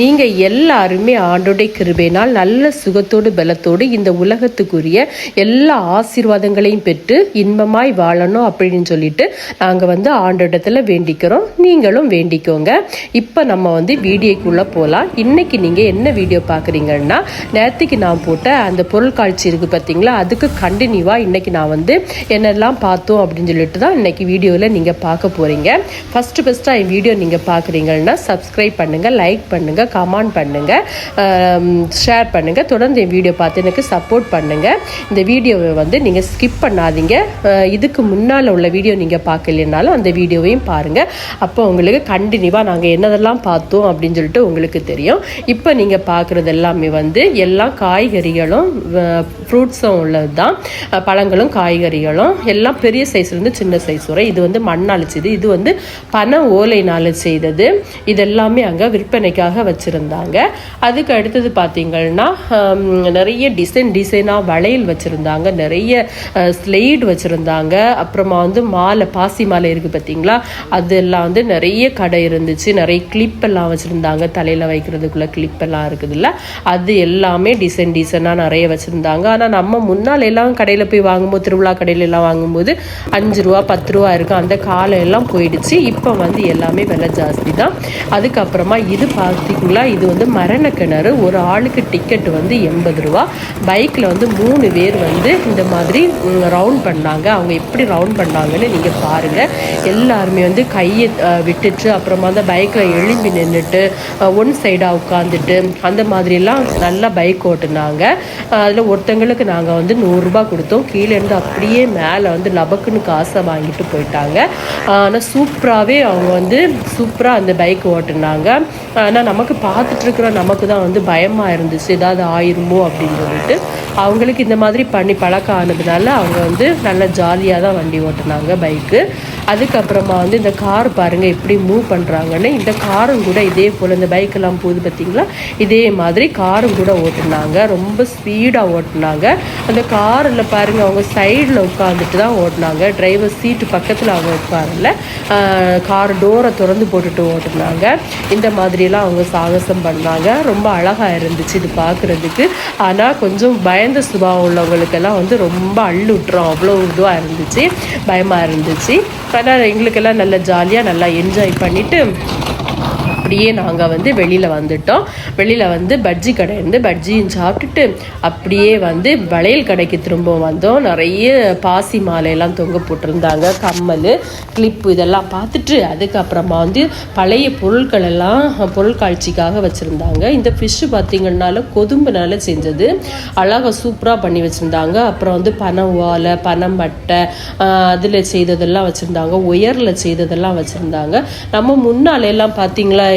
நீங்கள் எல்லாருமே ஆண்டோடைய கிருபையினால் நல்ல சுகத்தோடு பலத்தோடு இந்த உலகத்துக்குரிய எல்லா ஆசீர்வாதங்களையும் பெற்று இன்பமாய் வாழணும் அப்படின்னு சொல்லிட்டு நாங்கள் வந்து ஆண்டோடத்தில் வேண்டிக்கிறோம். நீங்களும் வேண்டிக்கோங்க. இப்போ நம்ம வந்து வீடியோக்குள்ளே போகலாம் இன்னைக்கு நீங்கள் என்ன வீடியோ பார்க்குறீங்கன்னா நேற்றுக்கு நான் போட்ட அந்த பொருள் காட்சி இருக்குது பார்த்தீங்களா அதுக்கு கண்டினியூவாக இன்றைக்கி நான் வந்து என்னெல்லாம் பார்த்தோம் அப்படின்னு சொல்லிட்டு தான் இன்றைக்கி வீடியோவில் நீங்கள் பார்க்க போகிறீங்க ஃபஸ்ட்டு ஃபஸ்ட்டாக என் வீடியோ நீங்கள் பார்க்குறீங்கன்னா சப்ஸ்கிரைப் பண்ணுங்கள் லைக் பண்ணுங்கள் கமெண்ட் பண்ணுங்கள் ஷேர் பண்ணுங்கள் தொடர்ந்து என் வீடியோ பார்த்து எனக்கு சப்போர்ட் பண்ணுங்கள் இந்த வீடியோவை வந்து நீங்கள் ஸ்கிப் பண்ணாதீங்க. இதுக்கு முன்னால் உள்ள வீடியோ நீங்கள் பார்க்கலனாலும் அந்த வீடியோவையும் பாருங்கள் அப்போ உங்களுக்கு கண்டினியூவாக நாங்கள் என்னதெல்லாம் பார்த்தோம் அப்படின்னு சொல்லிட்டு உங்களுக்கு தெரியும். இப்போ நீங்கள் பார்க்குறது எல்லாமே வந்து எல்லா காய்கறிகளும் ஃப்ரூட்ஸும் உள்ளது தான் பழங்களும் காய்கறிகளும். எல்லாம் பெரிய சைஸ்லேருந்து சின்ன சைஸ் வரை. இது வந்து மண்ணால் செய்து இது வந்து பனை ஓலைனால் செய்தது. இது எல்லாமே அங்கே விற்பனைக்காக வச்சுருந்தாங்க. அதுக்கு அடுத்தது பார்த்தீங்கன்னா நிறைய டிசைன் டிசைனாக வளையல் வச்சுருந்தாங்க. நிறைய ஸ்லைடு வச்சுருந்தாங்க. அப்புறமா வந்து மாலை பாசி மாலை இருக்குது பார்த்தீங்களா அதெல்லாம் வந்து நிறைய கடை இருந்துச்சு. நிறைய கிளிப் எல்லாம் வச்சுருந்தாங்க. தலையில் வைக்கிறதுக்குள்ள கிளிப் எல்லாம் இருக்குதுல்ல. அது எல்லாமே டிசைன் டிசைனாக நிறைய வச்சுருந்தாங்க. ஆனால் நம்ம முன்னால் எல்லாம் கடையில் போய் வாங்கும்போது திருவிழா கடையில் எல்லாம் வாங்கும்போது அஞ்சு ரூபா பத்து ரூபா இருக்கும் அந்த காலம் எல்லாம் போயிடுச்சு. இப்போ வந்து எல்லாமே விலை ஜாஸ்தி தான். அதுக்கப்புறமா இது பார்த்தீங்களா இது வந்து மரண கிணறு. ஒரு ஆளுக்கு டிக்கெட் வந்து எண்பது ரூபா. பைக்கில் வந்து மூணு பேர் வந்து இந்த மாதிரி ரவுண்ட் பண்ணாங்க. அவங்க எப்படி ரவுண்ட் பண்ணாங்கன்னு நீங்கள் பாருங்கள் எல்லாருமே வந்து கையை விட்டுட்டு அப்புறமா அந்த பைக்கில் எழும்பி நின்றுட்டு ஒன் சைடாக உட்காந்துட்டு அந்த மாதிரிலாம் நல்லா பைக் ஓட்டுனாங்க. அதில் ஒருத்தங்களுக்கு நாங்கள் வந்து நூறுரூபா கொடுத்தோம். கீழே இருந்து அப்படியே மேலே வந்து லபக்குன்னு காசை வாங்கிட்டு போயிட்டாங்க. ஆனால் சூப்பராகவே அவங்க வந்து சூப்பராக அந்த பைக் ஓட்டுனாங்க. ஆனால் நமக்கு பார்த்துட்டு இருக்கிற நமக்கு தான் வந்து பயமாக இருந்துச்சு. ஏதாவது ஆயிருமோ அப்படின்னு சொல்லிட்டு அவங்களுக்கு இந்த மாதிரி பண்ணி பழக்கம் ஆனதுனால அவங்க வந்து நல்லா ஜாலியாக தான் வண்டி ஓட்டினாங்க பைக்கு. அதுக்கப்புறமா வந்து இந்த கார் பாருங்கள் எப்படி மூவ் பண்ணுறாங்கன்னு இந்த காரும் கூட இதே போல் இந்த பைக்கெல்லாம் போகுது பார்த்தீங்களா? இதே மாதிரி காரும் கூட ஓட்டுனாங்க. ரொம்ப ஸ்பீடாக ஓட்டுனாங்க. அந்த காரில் பாருங்கள் அவங்க சைடில் உட்காந்துட்டு தான் ஓட்டினாங்க. டிரைவர் சீட்டு பக்கத்தில் அவங்க உட்காரல. கார் டோரை திறந்து போட்டுட்டு ஓட்டுனாங்க. இந்த மாதிரிலாம் அவங்க சாகசம் பண்ணாங்க. ரொம்ப அழகாக இருந்துச்சு இது பார்க்குறதுக்கு ஆனால் கொஞ்சம் பயந்த சுபாவம் உள்ளவங்களுக்கெல்லாம் வந்து ரொம்ப அள்ளு அவ்வளோ இதுவாக இருந்துச்சு. பயமாக இருந்துச்சு. ஆனால் எங்களுக்கெல்லாம் நல்லா ஜாலியாக நல்லா என்ஜாய் பண்ணிவிட்டு அப்படியே நாங்கள் வந்து வெளியில் வந்துட்டோம். வெளியில் வந்து பஜ்ஜி கடை இருந்து பஜ்ஜியும் சாப்பிட்டுட்டு அப்படியே வந்து வளையல் கடைக்கு திரும்ப வந்தோம். நிறைய பாசி மாலையெல்லாம் தொங்க போட்டிருந்தாங்க. கம்மல் கிளிப்பு இதெல்லாம் பார்த்துட்டு அதுக்கப்புறமா வந்து பழைய பொருட்கள் எல்லாம் பொருட்காட்சிக்காக வச்சுருந்தாங்க. இந்த ஃபிஷ்ஷு பார்த்திங்கன்னாலும் கொதும்புனால செஞ்சது. அழகாக சூப்பராக பண்ணி வச்சுருந்தாங்க. அப்புறம் வந்து பனை ஓலை பனம் பட்டை அதில் செய்ததெல்லாம் வச்சுருந்தாங்க. ஒயரில் செய்ததெல்லாம் வச்சுருந்தாங்க. நம்ம முன்னாலையெல்லாம் எல்லாம்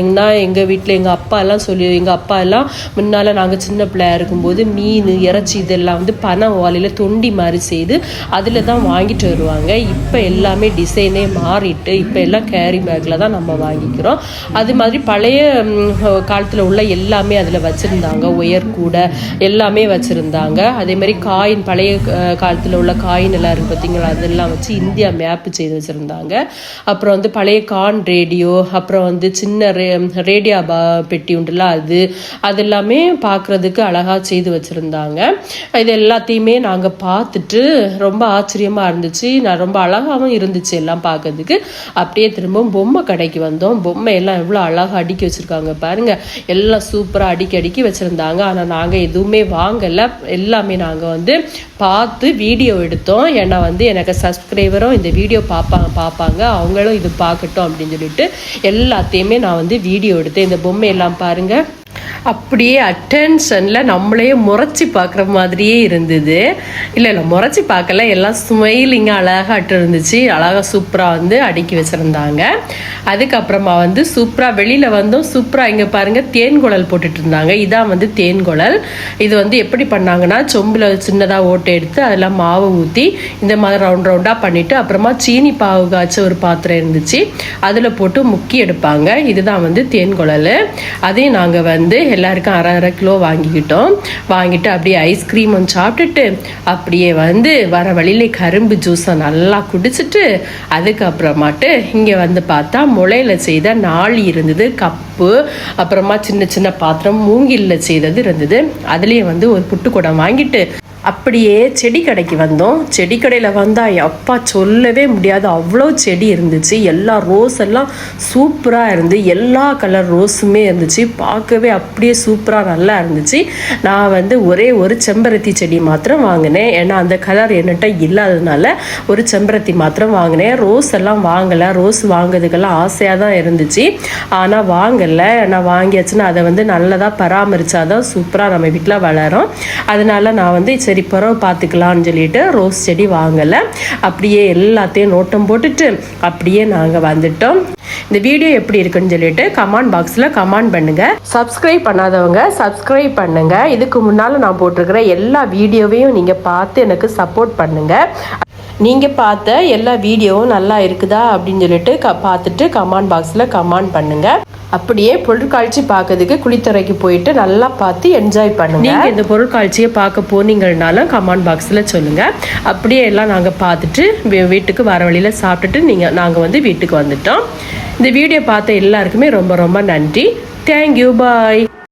எங்கன்னா எங்கள் வீட்டில் எங்கள் அப்பா எல்லாம் சொல்லி எங்கள் அப்பா எல்லாம் முன்னால் நாங்கள் சின்ன பிள்ளையா இருக்கும்போது மீன் இறைச்சி இதெல்லாம் வந்து பனை ஓலையில் தொண்டி மாதிரி செய்து அதில் தான் வாங்கிட்டு வருவாங்க. இப்போ எல்லாமே டிசைனே மாறிட்டு இப்போ எல்லாம் கேரி பேக்கில் தான் நம்ம வாங்கிக்கிறோம். அது மாதிரி பழைய காலத்தில் உள்ள எல்லாமே அதில் வச்சுருந்தாங்க. ஒயர் கூட எல்லாமே வச்சுருந்தாங்க. அதே மாதிரி காயின் பழைய காலத்தில் உள்ள காயின் எல்லாம் இருக்குது பார்த்தீங்களா அதெல்லாம் வச்சு இந்தியா மேப்பு செய்து வச்சுருந்தாங்க. அப்புறம் வந்து பழைய கான் ரேடியோ அப்புறம் வந்து சின்ன ரேடியோ பா பெட்டி உண்டுல அது அது எல்லாமே பார்க்குறதுக்கு அழகாக செய்து வச்சுருந்தாங்க. இது எல்லாத்தையுமே நாங்கள் பார்த்துட்டு ரொம்ப ஆச்சரியமாக இருந்துச்சு. நான் ரொம்ப அழகாகவும் இருந்துச்சு எல்லாம் பார்க்கறதுக்கு அப்படியே திரும்பவும் பொம்மை கடைக்கு வந்தோம். பொம்மை எல்லாம் எவ்வளோ அழகாக அடுக்கி வச்சுருக்காங்க பாருங்க. எல்லாம் சூப்பராக அடுக்கி அடுக்கி வச்சுருந்தாங்க. ஆனால் நாங்கள் எதுவுமே வாங்கலை. எல்லாமே நாங்கள் வந்து பார்த்து வீடியோ எடுத்தோம். ஏன்னா வந்து எனக்கு சப்ஸ்கிரைபரும் இந்த வீடியோ பார்ப்பாங்க பார்ப்பாங்க அவங்களும் இது பார்க்கட்டும் அப்படின்னு சொல்லிட்டு எல்லாத்தையுமே நான் வந்து வீடியோ எடுத்தேன் இந்த பொம்மை எல்லாம் பாருங்க. அப்படியே அட்டென்ஷனில் நம்மளையே முறைச்சி பார்க்குற மாதிரியே இருந்தது. இல்லை இல்லை முறைச்சி பார்க்கல. எல்லாம் ஸ்மைலிங்காக அழகாட்டு இருந்துச்சு. அழகாக சூப்பராக வந்து அடுக்கி வச்சுருந்தாங்க. அதுக்கப்புறமா வந்து சூப்பராக வெளியில் வந்தும் சூப்பராக இங்கே பாருங்கள் தேன்குழல் போட்டுட்டு இருந்தாங்க. இதான் வந்து தேன்குழல் இது வந்து எப்படி பண்ணாங்கன்னா சொம்பில் சின்னதாக ஓட்டை எடுத்து அதில் மாவு ஊற்றி இந்த மாதிரி ரவுண்ட் ரவுண்டாக பண்ணிவிட்டு அப்புறமா சீனி பாவு காய்ச்ச ஒரு பாத்திரம் இருந்துச்சு. அதில் போட்டு முக்கி எடுப்பாங்க. இதுதான் வந்து தேன்குழல் அதையும் நாங்கள் வந்து எல்லாருக்கும் அரை அரை கிலோ வாங்கிக்கிட்டோம். வாங்கிட்டு அப்படியே ஐஸ்கிரீம் ஒன்று சாப்பிட்டுட்டு அப்படியே வந்து வர வழியில கரும்பு ஜூஸை நல்லா குடிச்சிட்டு அதுக்கப்புறமாட்டு இங்கே வந்து பார்த்தா முளையில் செய்த நாளி இருந்தது கப்பு அப்புறமா சின்ன சின்ன பாத்திரம் மூங்கில்ல செய்தது இருந்தது. அதுலேயே வந்து ஒரு புட்டுக்குடம் வாங்கிட்டு அப்படியே செடி கடைக்கு வந்தோம். செடி கடையில் வந்தால் அப்பா சொல்லவே முடியாது. அவ்வளோ செடி இருந்துச்சு. எல்லா ரோஸ் எல்லாம் சூப்பராக இருந்து எல்லா கலர் ரோஸுமே இருந்துச்சு. பார்க்கவே அப்படியே சூப்பராக நல்லா இருந்துச்சு. நான் வந்து ஒரே ஒரு செம்பருத்தி செடி மாத்திரம் வாங்கினேன். ஏன்னா அந்த கலர் என்கிட்ட இல்லாததுனால ஒரு செம்பருத்தி மாத்திரம் வாங்கினேன். ரோஸ் எல்லாம் வாங்கலை. ரோஸ் வாங்குறதுக்கெல்லாம் ஆசையாக தான் இருந்துச்சு. ஆனால் வாங்கலை. நான் வாங்கியாச்சுன்னா அதை வந்து நல்லதாக பராமரிச்சாதான் சூப்பராக நம்ம வீட்டில் வளரும். அதனால நான் வந்து சரி பரவ பார்த்துக்கலாம்னு சொல்லிட்டு ரோஸ் செடி வாங்கலை. அப்படியே எல்லாத்தையும் நோட்டம் போட்டுட்டு அப்படியே நாங்கள் வந்துட்டோம். இந்த வீடியோ எப்படி இருக்குன்னு சொல்லிட்டு கமெண்ட் பாக்ஸில் கமெண்ட் பண்ணுங்க. சப்ஸ்கிரைப் பண்ணாதவங்க சப்ஸ்கிரைப் பண்ணுங்க. இதுக்கு முன்னால் நான் போட்டிருக்கிற எல்லா வீடியோவையும் நீங்கள் பார்த்து எனக்கு சப்போர்ட் பண்ணுங்க. நீங்கள் பார்த்த எல்லா வீடியோவும் நல்லா இருக்குதா அப்படின்னு சொல்லிட்டு க பார்த்துட்டு கமெண்ட் பாக்ஸில் கமெண்ட் பண்ணுங்கள் அப்படியே பொருட்காட்சி பார்க்கறதுக்கு குளித்துறைக்கு போயிட்டு நல்லா பார்த்து என்ஜாய் பண்ணுங்க. நீங்க இந்த பொருட்காட்சியை பார்க்க போனீங்கன்னாலும் கமெண்ட் பாக்ஸில் சொல்லுங்க. அப்படியே எல்லாம் நாங்கள் பார்த்துட்டு வீட்டுக்கு வர வழியில் சாப்பிட்டுட்டு நீங்கள் நாங்கள் வந்து வீட்டுக்கு வந்துட்டோம். இந்த வீடியோ பார்த்த எல்லாருக்குமே ரொம்ப ரொம்ப நன்றி. Thank you bye